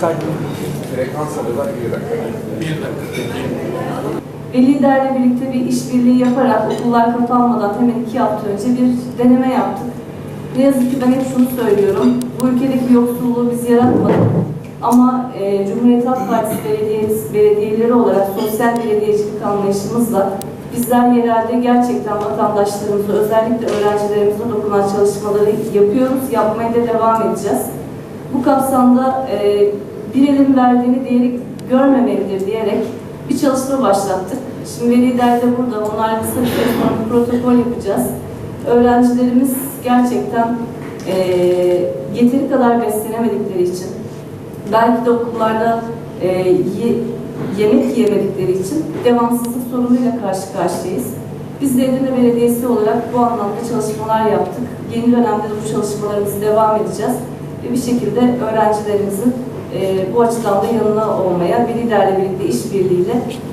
kaydı. Frekans alıyorlar bir dakika. Bir dakika. Velilerle birlikte bir işbirliği yaparak okullar kapanmadan hemen iki hafta önce bir deneme yaptık. Ne yazık ki ben hep şunu söylüyorum. Bu ülkedeki yoksulluğu biz yaratmadık. Ama e, Cumhuriyet Halk Partisi belediyesi, belediyeleri olarak sosyal belediyecilik anlayışımızla bizler yerelde gerçekten vatandaşlarımıza, özellikle öğrencilerimize dokunan çalışmaları yapıyoruz, yapmaya da devam edeceğiz. Bu kapsamda e, bir elin verdiğini diğeri görmemelidir diyerek bir çalışma başlattık. Şimdi veliler de burada, onlarla kısa bir süre protokol yapacağız. Öğrencilerimiz gerçekten e, yeteri kadar beslenemedikleri için, belki de okullarda e, ye- yemek yiyemedikleri için devamsızlık sorunuyla karşı karşıyayız. Biz de Edirne Belediyesi olarak bu anlamda çalışmalar yaptık. Yeni dönemde de bu çalışmalarımızı devam edeceğiz. Bir şekilde öğrencilerimizin e, bu açıdan da yanına olmaya, bir liderle birlikte işbirliğiyle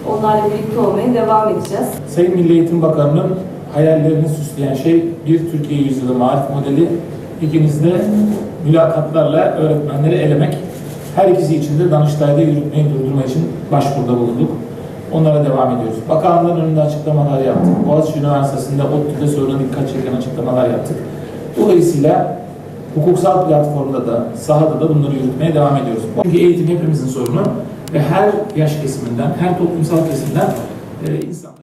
onlarla birlikte olmaya devam edeceğiz. Sayın Milli Eğitim Bakanı'nın hayallerini süsleyen şey bir Türkiye Yüzyılı Marif Modeli. İkiniz de mülakatlarla öğretmenleri elemek. Her ikisi için de Danıştay'da yürütmeyi durdurma için başvuruda bulunduk. Onlara devam ediyoruz. Bakanlığın önünde açıklamalar yaptık. Boğaziçi Üniversitesi'nde ODTÜ'de soruna dikkat çeken açıklamalar yaptık. Dolayısıyla hukuksal platformda da, sahada da bunları yürütmeye devam ediyoruz. Çünkü eğitim hepimizin sorunu ve her yaş kesiminden, her toplumsal kesimden e, insan